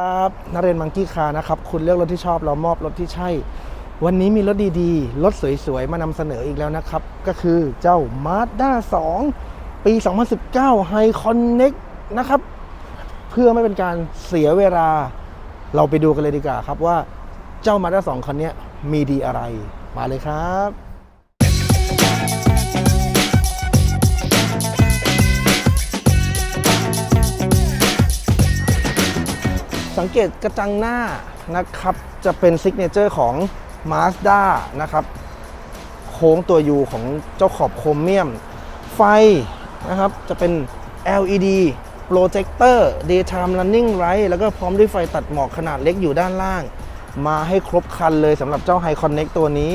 ครับนเรนมังกี้คานะครับ คุณเลือกรถที่ชอบเรามอบรถที่ใช่ วันนี้มีรถดีๆ รถสวยๆ มานำเสนออีกแล้วนะครับ ก็คือเจ้า Mazda 2 ปี 2019 High Connect นะครับ เพื่อไม่เป็นการเสียเวลา เราไปดูกันเลยดีกว่าครับว่าเจ้า Mazda 2 คันนี้มีดีอะไร มาเลยครับ สังเกตกระจังหน้านะครับ จะเป็นซิกเนเจอร์ของ Mazda นะครับ โค้งตัว U ของเจ้าขอบโครเมียม ไฟนะครับ จะเป็น LED โปรเจคเตอร์ daytime running light แล้วก็พร้อมด้วยไฟตัดหมอกขนาดเล็กอยู่ด้านล่าง มาให้ครบคันเลยสำหรับเจ้า High Connect ตัวนี้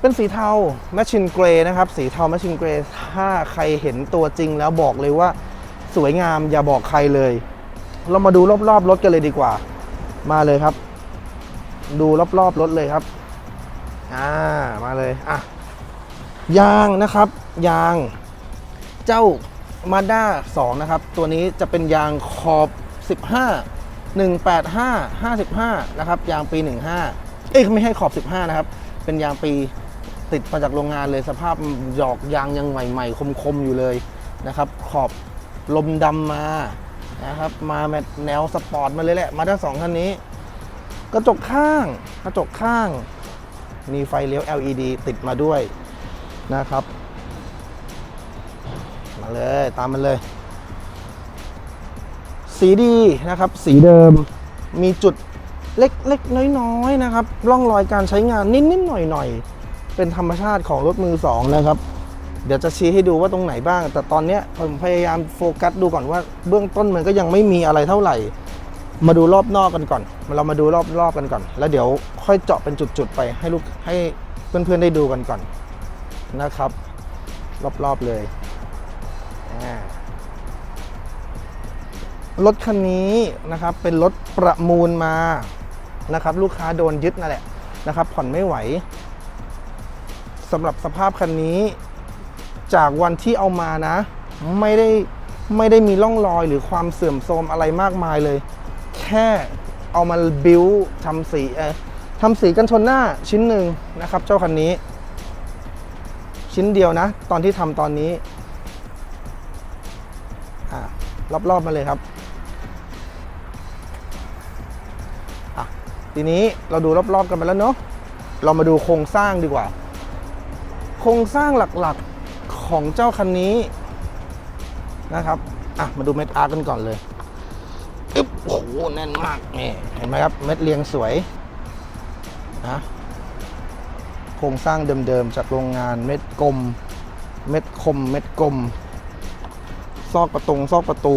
เป็นสีเทา Machine Grey นะครับ สีเทา Machine Grey ถ้าใครเห็นตัวจริงแล้วบอกเลยว่าสวยงามอย่าบอกใครเลย เรามาดูรอบๆรถกันเลยดีกว่า มาเลยครับ ดูรอบๆรถเลยครับ อ่า มาเลย อะ ยางนะครับ ยาง เจ้า Mazda 2นะครับ ตัวนี้จะเป็นยางขอบ 15 185 55 นะครับ ยางปี 15 เอ้ยไม่ให้ขอบ 15 นะครับ เป็นยางปีติดมาจากโรงงานเลยสภาพหยอกยางยังใหม่ ๆ คม ๆ อยู่เลยนะครับ ขอบลมดำมา นะครับ มาแบบแนวสปอร์ตมาเลยแหละ มาทั้งสองคันนี้ กระจกข้าง กระจกข้าง มีไฟเลี้ยว LED ติดมาด้วยนะครับ มาเลยตามมันเลย สีดีนะครับ สีเดิม มีจุดเล็กๆ น้อยๆ นะครับ ร่องรอยการใช้งานนิดๆหน่อยๆ เป็นธรรมชาติของรถมือสองนะครับ เดี๋ยวจะชี้ให้ดูว่าตรงไหนบ้าง แต่ตอนเนี้ยผมพยายามโฟกัสดูก่อนว่า เบื้องต้นมันก็ยังไม่มีอะไรเท่าไหร่ มาดูรอบนอกกันก่อน เรามาดูรอบรอบกันก่อน แล้วเดี๋ยวค่อยเจาะเป็นจุดๆไปให้ลูกให้เพื่อนๆได้ดูกันก่อนนะครับ รอบๆเลยรถคันนี้นะครับเป็นรถประมูลมานะครับ ลูกค้าโดนยึดนั่นแหละนะครับ ผ่อนไม่ไหวสำหรับสภาพคันนี้ จากวันที่เอามานะ ไม่ได้ไม่ได้มีร่องรอยหรือความเสื่อมโทรมอะไรมากมายเลย แค่เอามาบิวทำสีเออทำสีกันชนหน้าชิ้นหนึ่งนะครับ เจ้าคันนี้ ชิ้นเดียวนะ ตอนที่ทำตอนนี้อ่ารอบๆมาเลยครับทีนี้เราดูรอบๆกันไปแล้วเนาะเรามาดูโครงสร้างดีกว่า โครงสร้างหลักๆ ของเจ้าคันนี้นะครับ อะ มาดูเม็ดอาร์กันก่อนเลยอึ๊บโอ้โหแน่นมากนี่เห็นไหมครับ เม็ดเรียงสวยนะโครงสร้างเดิมๆ จากโรงงานเม็ดกลม เม็ดคม เม็ดกลม ซอกประตงซอกประตู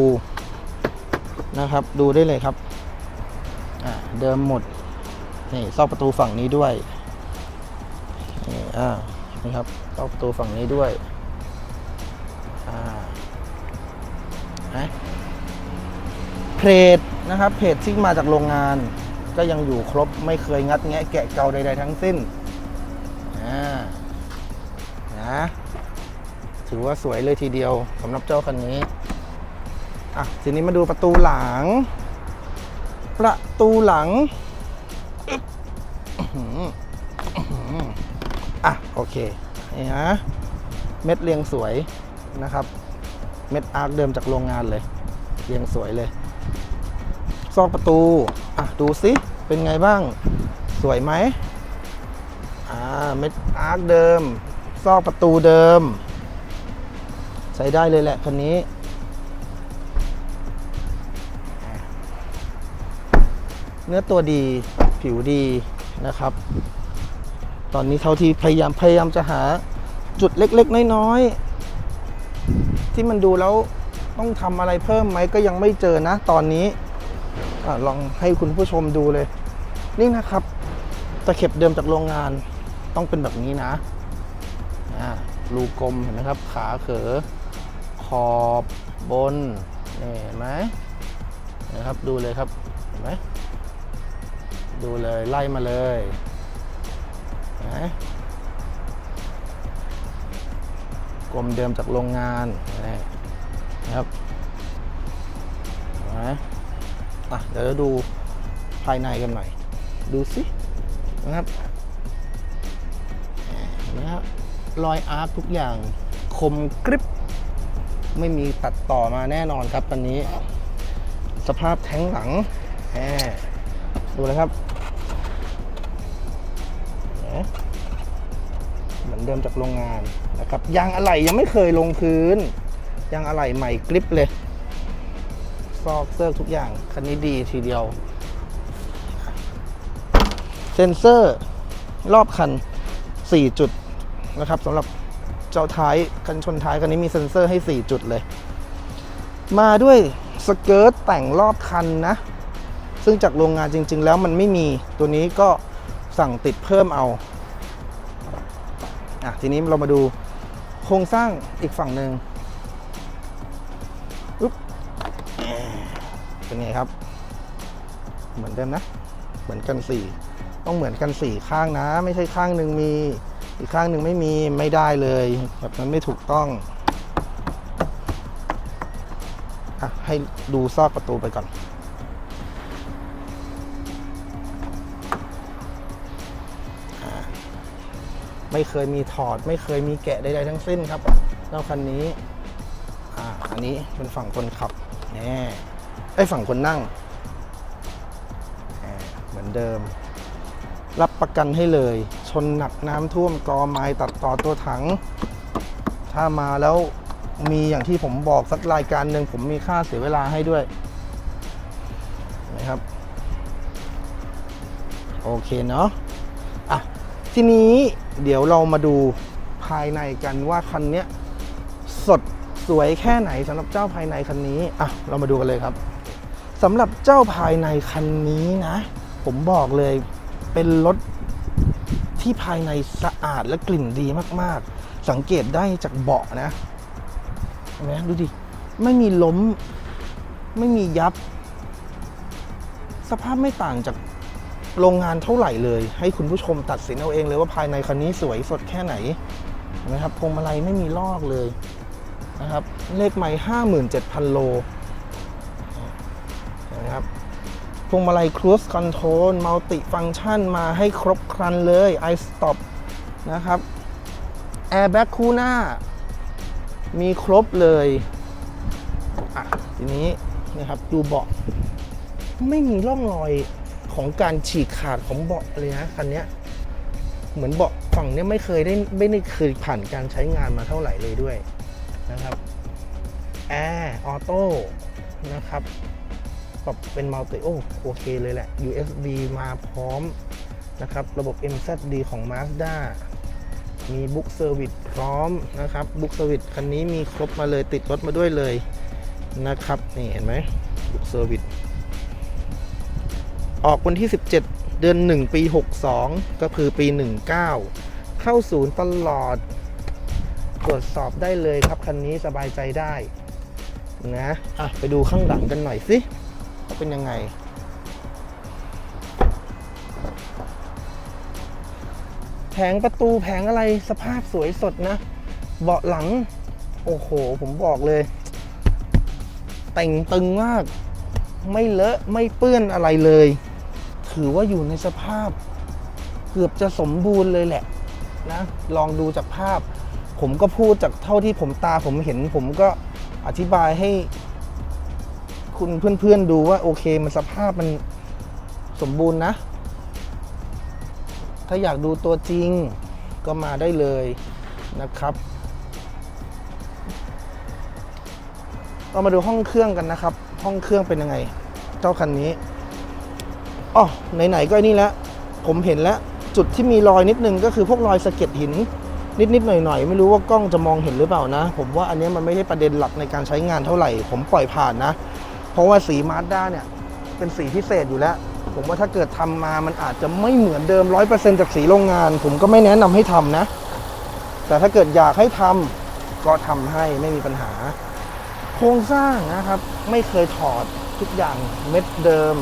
นะครับ ดูได้เลยครับ อ่าเดิมหมด นี่ซอกประตูฝั่งนี้ด้วยนี่อ่านี่ครับเข้าประตูฝั่งนี้ด้วย เพจนะครับเพจที่มาจากโรงงาน ก็ยังอยู่ครบไม่เคยงัดแงะแกะเกาใดๆทั้งสิ้นนะถือว่าสวยเลยทีเดียวสำหรับเจ้าคันนี้อะทีนี้มาดูประตูหลัง ประตูหลังอะโอเคนี่นะเม็ดเรียงสวยนะครับ เม็ดอาร์คเดิมจากโรงงานเลยเรียงสวยเลย ซอกประตู อะ ดูสิ เป็นไงบ้าง สวยไหมอ่า เม็ดอาร์คเดิม ซอกประตูเดิม ใช้ได้เลยแหละคันนี้ เนื้อตัวดีผิวดีนะครับ ตอนนี้เท่าที่พยายามพยายามจะหาจุดเล็ก ๆ น้อย ๆ ที่มันดูแล้วต้องทำอะไรเพิ่มไหมก็ยังไม่เจอนะตอนนี้อลองให้คุณผู้ชมดูเลย นี่นะครับ ตะเข็บเดิมจากโรงงานต้องเป็นแบบนี้นะรูกลมเห็นไหมครับ ขาเขอขอบบนนี่เห็นไหมนะครับดูเลยครับเห็นไหมดูเลยไล่มาเลยนะ กลมเดิมจากโรงงานนะครับเห็นไหมอะเดี๋ยวเราดูภายในกันหน่อย ดูสินะครับนไหมครับรอยอาร์คทุกอย่างคมกริบ ไม่มีตัดต่อมาแน่นอนครับตอนนี้ สภาพแท้งหลังดูเลยครับเหมือนเดิมจากโรงงาน นะครับยางอะไหล่ยังไม่เคยลงพื้นยางอะไหล่ใหม่กริบเลย ซอกเซิร์ทุกอย่างคันนี้ดีทีเดียว เซนเซอร์รอบคัน 4 จุดนะครับสำหรับเจ้าท้ายกันชนท้ายคันนี้มีเซ็นเซอร์ให้ 4 จุดเลย มาด้วยสเกิร์ตแต่งรอบคันนะ ซึ่งจากโรงงานจริง ๆ แล้วมันไม่มีตัวนี้ก็สั่งติดเพิ่มเอาอะทีนี้เรามาดู โครงสร้างอีกฝั่งหนึ่งอุ๊บเป็นไงครับ เหมือนเดิมนะ เหมือนกันสี่ต้องเหมือนกันสี่ข้างนะ ไม่ใช่ข้างหนึ่งมีอีกข้างหนึ่งไม่มีไม่ได้เลย แบบนั้นไม่ถูกต้องอะให้ดูซอกประตูไปก่อน ไม่เคยมีถอด ไม่เคยมีแกะใดๆทั้งสิ้นครับเจ้าคันนี้อ่าอันนี้เป็นฝั่งคนขับแน่ไอ้ฝั่งคนนั่งเหมือนเดิม รับประกันให้เลย ชนหนักน้ำท่วมกอไม้ตัดต่อตัวถัง ถ้ามาแล้วมีอย่างที่ผมบอกสักรายการหนึ่งผมมีค่าเสียเวลาให้ด้วยนะครับ โอเคเนาะ ทีนี้เดี๋ยวเรามาดูภายในกันว่าคันนี้สดสวยแค่ไหนสำหรับเจ้าภายในคันนี้อะเรามาดูกันเลยครับสำหรับเจ้าภายในคันนี้นะ ผมบอกเลยเป็นรถที่ภายในสะอาดและกลิ่นดีมากๆ สังเกตได้จากเบาะนะเห็นไหมดูดิ ไม่มีล้ม ไม่มียับ สภาพไม่ต่างจาก โรงงานเท่าไหร่เลย ให้คุณผู้ชมตัดสินเอาเองเลยว่าภายในคันนี้สวยสดแค่ไหนนไหมครับพวงมาลัยไม่มีลอกเลยนะครับเลขไม่ห้าหมื่นเจ็ดพันโลนไหมครับพวงมาลัย Cruise Control Multi Function มาให้ครบครันเลย i Stop นะครับ Airbag คู่หน้า มีครบเลยอะทีนี้นะครับดูเบาะไม่มีร่องรอย ของการฉีกขาดของเบาะเลยนะคันนี้เหมือนเบาะฝั่งนี้ไม่เคยได้ไม่ได้เคยผ่านการใช้งานมาเท่าไหร่เลยด้วยนะครับแอร์ออโต้นะครับปรับเป็นมัลติโอโอเคเลยแหละ USB มาพร้อมนะครับ ระบบ MZD ของ Mazda มีบุ๊กเซอร์วิสพร้อมนะครับบุ๊กเซอร์วิสคันนี้มีครบมาเลยติดรถมาด้วยเลยนะครับ นี่เห็นไหมบุ๊กเซอร์วิส ออกวันที่ 17 เดือน 1 ปี 62 ก็คือปี 19 เข้าศูนย์ตลอด ตรวจสอบได้เลยครับ คันนี้สบายใจได้นะอะไปดูข้างหลังกันหน่อยสิว่าเป็นยังไง แผงประตูแผงอะไรสภาพสวยสดนะ เบาะหลัง โอ้โห ผมบอกเลย แต่งตึงมาก ไม่เลอะไม่เปื้อนอะไรเลย ถือว่าอยู่ในสภาพ เกือบจะสมบูรณ์เลยแหละนะลองดูจากภาพ ผมก็พูดจากเท่าที่ผมตาผมเห็น ผมก็อธิบายให้ คุณเพื่อนๆดูว่าโอเคมันสภาพมันสมบูรณ์นะ ถ้าอยากดูตัวจริงก็มาได้เลยนะครับเรามาดูห้องเครื่องกันนะครับ ห้องเครื่องเป็นยังไง เจ้าคันนี้ อ๋อไหนๆก็อ้นี่แล้วผมเห็นแล้วจุดที่มีรอยนิดนึงก็คือพวกรอยสะเก็ดหิน นิดๆหน่อยๆ ไม่รู้ว่ากล้องจะมองเห็นหรือเปล่านะ ผมว่าอันนี้มันไม่ใช่ประเด็นหลักในการใช้งานเท่าไหร่ ผมปล่อยผ่านนะ เพราะว่าสีมาสด้าเนี่ย เป็นสีพิเศษอยู่แล้ว ผมว่าถ้าเกิดทำมามันอาจจะไม่เหมือนเดิม100%จากสีโรงงาน ผมก็ไม่แนะนำให้ทำนะ แต่ถ้าเกิดอยากให้ทำก็ทำให้ไม่มีปัญหา โครงสร้างนะครับ ไม่เคยถอดทุกอย่างเม็ดเดิม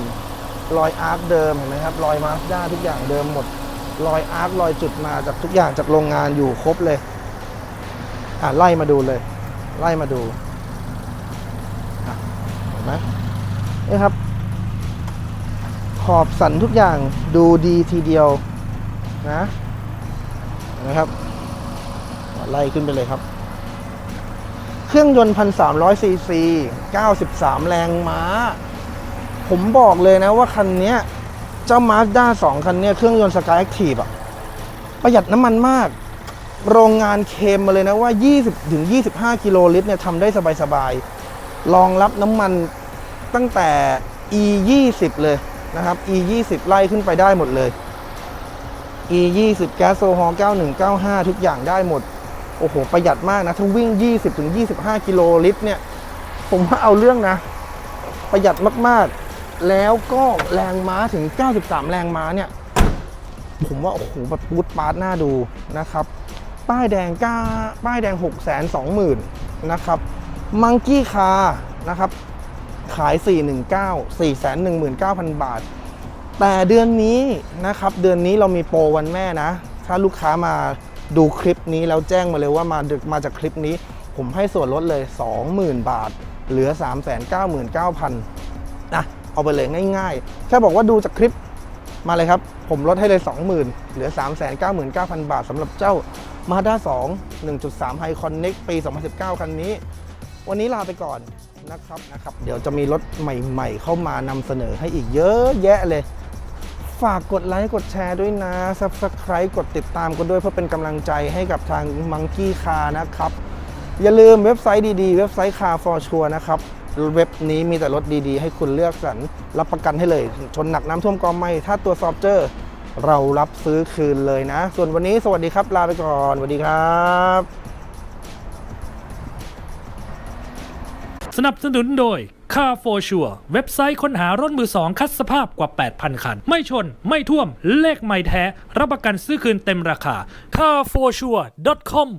รอยอาร์คเดิมเห็นไหมครับรอยมาสด้าทุกอย่างเดิมหมด รอยอาร์ครอยจุดมาจากทุกอย่างจากโรงงานอยู่ครบเลยอะไล่มาดูเลย ไล่มาดูเห็นไหมนี่ครับ ขอบสันทุกอย่างดูดีทีเดียวนะนะครับไล่ขึ้นไปเลยครับ เครื่องยนต์พันสามร้อยซีซีเก้าสิบสามแรงม้า ผมบอกเลยนะว่าคันนี้เจ้า Mazda 2 คันเนี้ยเครื่องยนต์ Sky Active อะประหยัดน้ำมันมาก โรงงานเคมมาเลยนะว่า 20ถึง25 กิโลลิตรเนี่ยทำได้สบายๆรองรับน้ำมันตั้งแต่ E 20เลยนะครับ E 20ไล่ขึ้นไปได้หมดเลย E 20แก๊สโซฮอล์9195 ทุกอย่างได้หมด โอ้โห ประหยัดมากนะ ถ้าวิ่ง 20ถึง25 กิโลลิตรเนี่ย ผมว่าเอาเรื่องนะ ประหยัดมาก ๆ แล้วก็แรงม้าถึง 93 แรงม้าเนี่ย ผมว่า โอ้โหแบบบูทปาร์ตน่าดูนะครับ ป้ายแดงก้าป้ายแดง 6 2 0 0 0 0นะครับมังกี้คานะครับ ขาย 419 419,000 บาท แต่เดือนนี้นะครับ เดือนนี้เรามีโปรวันแม่นะ ถ้าลูกค้ามาดูคลิปนี้แล้วแจ้งมาเลยว่ามามาจากคลิปนี้ ผมให้ส่วนลดเลย 20,000 บาท เหลือ 399,000นะ เอาไปเลยง่ายๆ แค่บอกว่าดูจากคลิปมาเลยครับ ผมลดให้เลย 20,000 เหลือ 399,000 บาทสำหรับเจ้า Mazda 2 1.3 High Connect ปี 2019 คันนี้ วันนี้ลาไปก่อนนะครับนะครับ เดี๋ยวจะมีรถใหม่ๆ เข้ามานำเสนอให้อีกเยอะแยะเลย ฝากกดไลค์กดแชร์ด้วยนะ Subscribe กดติดตามกันด้วยเพื่อเป็นกำลังใจให้กับทาง Monkey Car นะครับ อย่าลืมเว็บไซต์ดีๆ เว็บไซต์ Car for Sure นะครับ เว็บนี้มีแต่รถดีๆ ให้คุณเลือกสรรรับประกันให้เลย ชนหนักน้ำท่วมกองไม่ ถ้าตัวจสอบเจอเรารับซื้อคืนเลยนะ ส่วนวันนี้สวัสดีครับ ลาไปก่อนสวัสดีครับ สนับสนุนโดย Car for Sure เว็บไซต์ค้นหารถมือสองคัดสภาพกว่า 8,000 คัน ไม่ชน ไม่ท่วม เลขไม่แท้ รับประกันซื้อคืนเต็มราคา carforsure.com